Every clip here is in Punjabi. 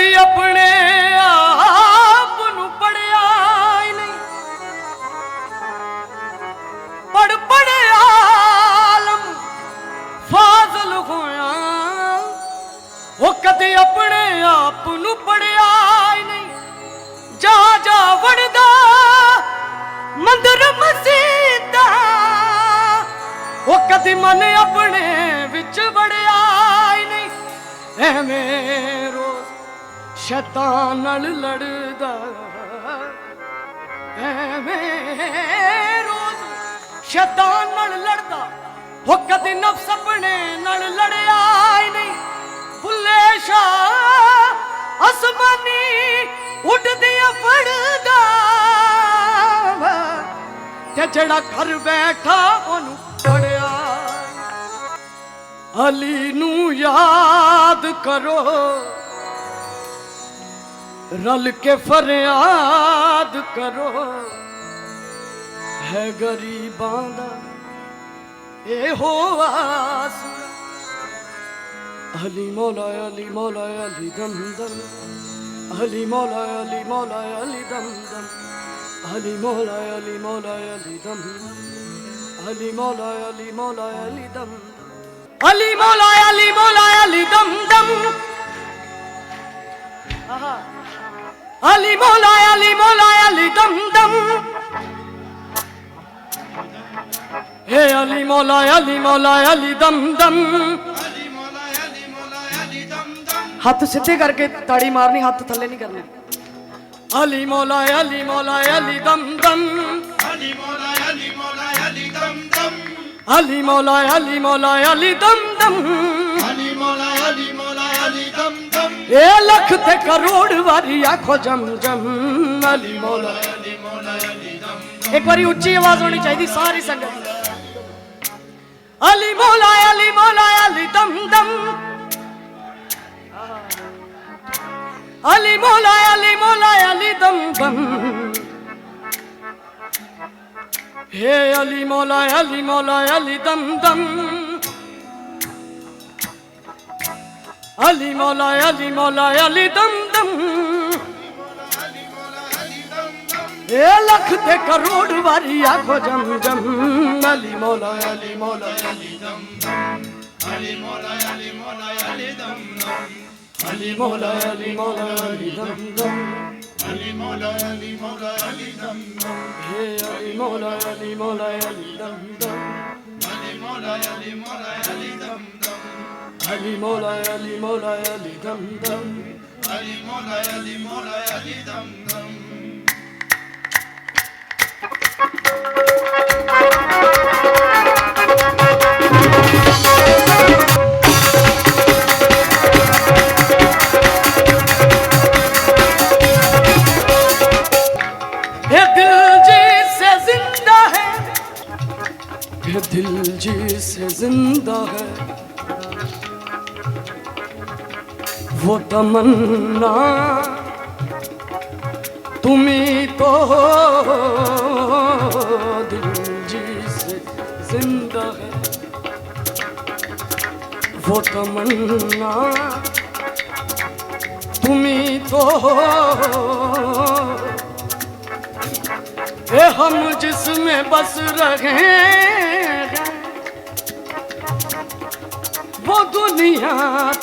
ਕਦੀ ਆਪਣੇ ਆਪ ਨੂੰ ਪੜਿਆ ਹੀ ਨਹੀਂ। ਪੜ ਪੜਿਆ ਆਲਮ ਫਾਜ਼ਲ ਹੋਇਆ। ਉਹ ਕਦੀ ਆਪਣੇ ਆਪ ਨੂੰ ਪੜਿਆ ਹੀ ਨਹੀਂ। ਜਾ ਜਾ ਵੜਦਾ ਮੰਦਰ ਮਸਜਿਦਾਂ ਉਹ ਕਦੀ ਮਨ ਆਪਣੇ ਵਿੱਚ ਵੜਿਆ ਹੀ ਨਹੀਂ। ਐਵੇਂ ਸ਼ੈਤਾਨ ਨਾਲ ਲੜਦਾ। ਐਵੇਂ ਰੋਜ਼ ਸ਼ੈਤਾਨ ਨਾਲ ਲੜਦਾ। ਉਹ ਕਦੀ ਨਫਸ ਆਪਣੇ ਨਾਲ ਲੜਿਆ ਹੀ ਨਹੀਂ। ਭੁੱਲੇ ਸ਼ਾ ਅਸਮਾਨੀ ਉੱਡਦੀਆਂ ਫੜਦਾ ਤੇ ਜਿਹੜਾ ਘਰ ਬੈਠਾ ਉਹਨੂੰ ਪੜਿਆ ਅਲੀ ਨੂੰ ਯਾਦ ਕਰੋ। ਰਲ ਕੇ ਫਰਿਆਦ ਕਰੋ ਹੈ ਗਰੀਬਾਂ ਦਾ ਇਹੋ ਆਸਰਾ ਅਲੀ ਮੌਲਾ ਅਲੀ ਮੌਲਾ ਅਲੀ ਦਮ ਅਲੀ ਮੌਲਾ ਅਲੀ ਮੌਲਾ ਅਲੀ ਦਮ ਅਲੀ ਮੌਲਾ ਅਲੀ ਮੌਲਾ ਅਲੀ ਦਮ ਅਲੀ ਮੌਲਾ ਅਲੀ ਮੌਲਾ ਅਲੀ ਦਮ ਅਲੀ ਮੌਲਾ ਅਲੀ ਮੌਲਾ ਅਲੀ ਦਮ ਆਹਾ ਅਲੀ ਮੌਲਾ ਅਲੀ ਮੌਲਾ, ਅਲੀ ਦਮ ਦਮ। ਏ ਅਲੀ ਮੌਲਾ ਅਲੀ ਮੌਲਾ, ਅਲੀ ਦਮ ਦਮ। ਹੱਥ ਸਿੱਧੇ ਕਰਕੇ ਤਾੜੀ ਮਾਰਨੀ, ਹੱਥ ਥੱਲੇ ਨਹੀਂ ਕਰਨੇ। ਅਲੀ ਮੌਲਾ ਅਲੀ ਮੌਲਾ ਅਲੀ ਦਮ ਦਮ ਅਲੀ ਮੌਲਾ ਅਲੀ ਮੌਲਾ, ਅਲੀ ਦਮ ਦਮ। ਅਲੀ ਮੌਲਾ ਅਲੀ ਮੌਲਾ, ਅਲੀ ਦਮ ਦਮ। ਦਮ ਲੱਖ ਤੇ ਕਰੋੜ ਵਾਰੀ ਆਖੋ ਜਮ ਜਮ ਅਲੀ ਮੌਲਾ, ਇੱਕ ਵਾਰੀ ਉੱਚੀ ਆਵਾਜ਼ ਹੋਣੀ ਚਾਹੀਦੀ ਸਾਰੀ ਸੰਗਤ ਅਲੀ ਮੌਲਾ ਅਲੀ ਮੌਲਾ, ਅਲੀ ਦਮ ਦਮ। ਅਲੀ ਮੌਲਾ ਅਲੀ ਮੌਲਾ, ਅਲੀ ਦਮ ਦਮ। ਹੇ ਅਲੀ ਮੌਲਾ ਅਲੀ ਮੌਲਾ, ਅਲੀ ਦਮ ਦਮ। ਅਲੀ ਮੌਲਾ ਅਲੀ ਮੌਲਾ ਅਲੀ ਦਮ ਦਮ ਅਲੀ ਲੱਖ ਤੇ ਕਰੋੜ ਵਾਰੀ ਆਖੋ ਜਮ ਜਮ ਅਲੀ ਮੌਲਾ ਅਲੀ ਮੌਲਾ ਅਲੀ ਦਮ ਦਮ ਅਲੀ ਮੌਲਾ ਅਲੀ ਮੌਲਾ ਅਲੀ ਦਮ ਦਮ ਅਲੀ ਮੌਲਾ ਅਲੀ ਮੌਲਾ ਅਲੀ ਦਮ ਦਮ ਅਲੀ ਮੌਲਾ ਅਲੀ ਮੌਲਾ ਅਲੀ ਦਮ ਦਮ ਹੇ ਅਲੀ ਮੌਲਾ ਅਲੀ ਮੌਲਾ ਅਲੀ ਦਮ ਦਮ ਅਲੀ ਮੌਲਾ ਅਲੀ ਮੌਲਾ ਅਲੀ ਦਮ ਦਮ Ali Mola Ali Mola Ali Dam Dam Ali Mola Ali Mola Ali Dam Dam दिल जी से जिंदा है। वो तमन्ना तुम्ही तो हो दिल जिससे जिंदा है वो तमन्ना तुम्ही तो हो ये हम जिसमें बस रहे हैं वो दुनिया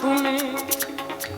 तुम्हें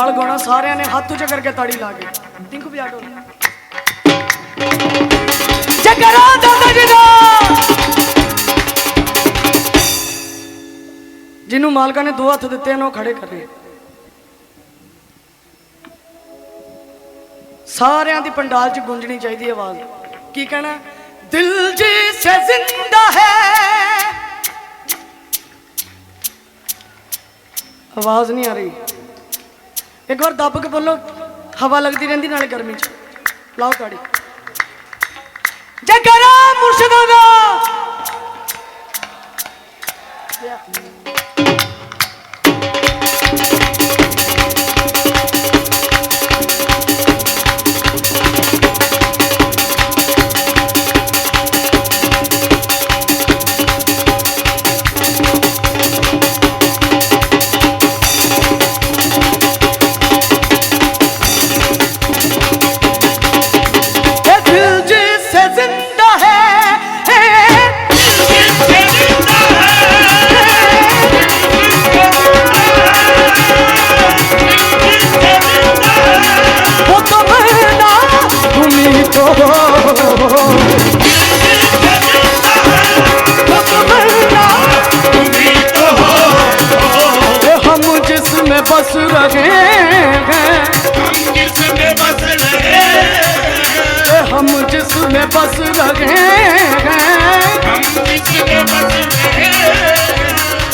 ਨਾਲ ਗਾਉਣਾ, ਸਾਰਿਆਂ ਨੇ ਹੱਥ ਉੱਚਾ ਕਰਕੇ ਤਾੜੀ ਲਾ ਕੇ। ਟਿੰਕੂ ਵਜਾ ਦੋ ਜਗਰਾ ਦਾਦਾ ਜੀ ਜਿਹਨੂੰ ਮਾਲਕਾਂ ਨੇ ਦੋ ਹੱਥ ਦਿੱਤੇ ਨੇ ਉਹ ਖੜੇ ਕਰ ਸਾਰਿਆਂ ਦੀ ਪੰਡਾਲ 'ਚ ਗੂੰਜਣੀ ਚਾਹੀਦੀ ਆਵਾਜ਼। ਕੀ ਕਹਿਣਾ? ਦਿਲ ਜੀ ਸੇ ਜ਼ਿੰਦਾ ਹੈ। ਆਵਾਜ਼ ਨਹੀਂ ਆ ਰਹੀ। ਇੱਕ ਵਾਰ ਦੱਬ ਕੇ ਬੋਲੋ, ਹਵਾ ਲੱਗਦੀ ਰਹਿੰਦੀ ਨਾਲੇ ਗਰਮੀ 'ਚ। ਲਾਓ ਤਾੜੀ। ਜਗਰਾ ਮੁਰਸ਼ਿਦਾਂ ਦਾ ये तुम्ही तो हो वो तो मरना ये हम जिसमें बस रहे हैं ये हम जिसमें बस रहे हैं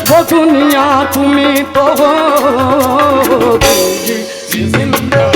वो दुनिया तुम्ही तो हो जी जिंदा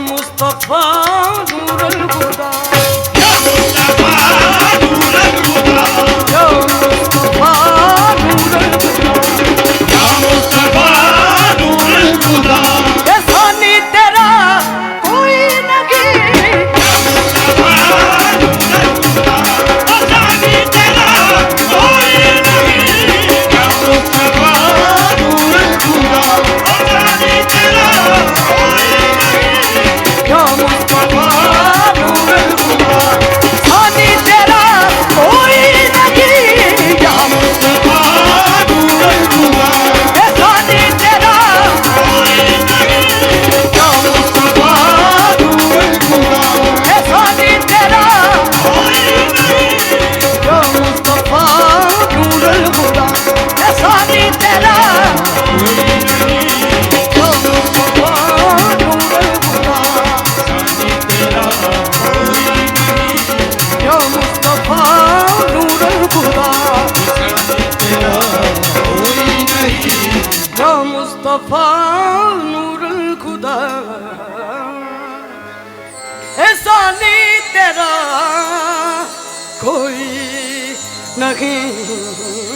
মুস্তফা নুরুল হুদা। तेरा कोई नहीं